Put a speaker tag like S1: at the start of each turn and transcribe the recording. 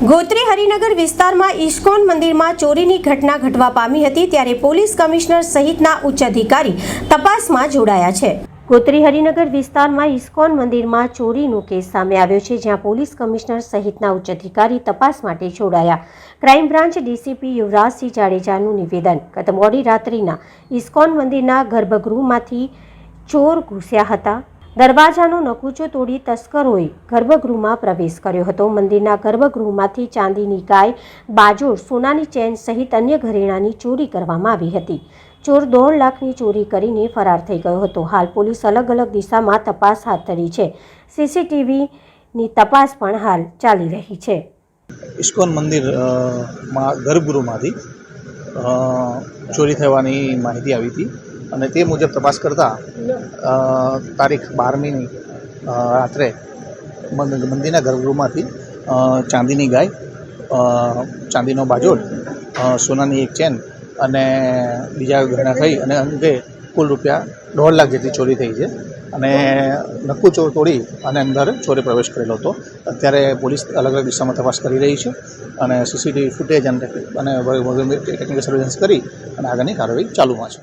S1: ગોત્રી હરિનગર વિસ્તારમાં ઇસ્કોન મંદિરમાં ચોરીની ઘટના ઘટવા પામી હતી ત્યારે પોલીસ કમિશનર સહિતના ઉચ્ચ અધિકારી તપાસમાં જોડાયા છે. ગોત્રી હરિનગર વિસ્તારમાં ઇસ્કોન મંદિરમાં ચોરીનો કેસ સામે આવ્યો છે, જ્યાં પોલીસ કમિશનર સહિતના ઉચ્ચ અધિકારી તપાસ માટે જોડાયા. ક્રાઇમ બ્રાન્ચ ડીસીપી યુવરાજસિંહ જાડેજાનું નિવેદન, ગત મોડી રાત્રિના ઇસ્કોન મંદિરના ગર્ભગૃહમાંથી ચોર ઘૂસ્યા હતા. દરવાજાનો નકુચો તોડી તસ્કરોએ ગર્ભગૃહમાં પ્રવેશ કર્યો હતો. મંદિરના ગર્ભગૃહમાંથી ચાંદીની ગાય બાજોર સોનાની ચેન સહિત અન્ય ઘરેણાની ચોરી કરવામાં આવી હતી. ચોર દોઢ લાખની ચોરી કરીને ફરાર થઈ ગયો હતો. હાલ પોલીસ અલગ અલગ દિશામાં તપાસ હાથ ધરી છે. સીસીટીવીની તપાસ પણ હાલ ચાલી રહી છે.
S2: ઇસ્કોન મંદિર ગર્ભગૃહમાંથી ચોરી થવાની માહિતી આવી હતી. અને તે મુજબ તપાસ કરતાં તારીખ બારમીની રાત્રે મંદ- મંદિરના ગર્ભગૃહમાંથી ચાંદીની ગાય ચાંદીનો બાજોડ સોનાની એક ચેન અને બીજા ગહેણા થઈ અને અંગે કુલ રૂપિયા દોઢ લાખ જેટલી ચોરી થઈ છે. અને નક્કુ ચોર તોડી અને અંદર ચોરે પ્રવેશ કરેલો હતો. અત્યારે પોલીસ અલગ અલગ દિશામાં તપાસ કરી રહી છે અને સીસીટીવી ફૂટેજ અને અને ટેકનિકલ સર્વેલન્સ કરી અને આગળની કાર્યવાહી ચાલુમાં છે.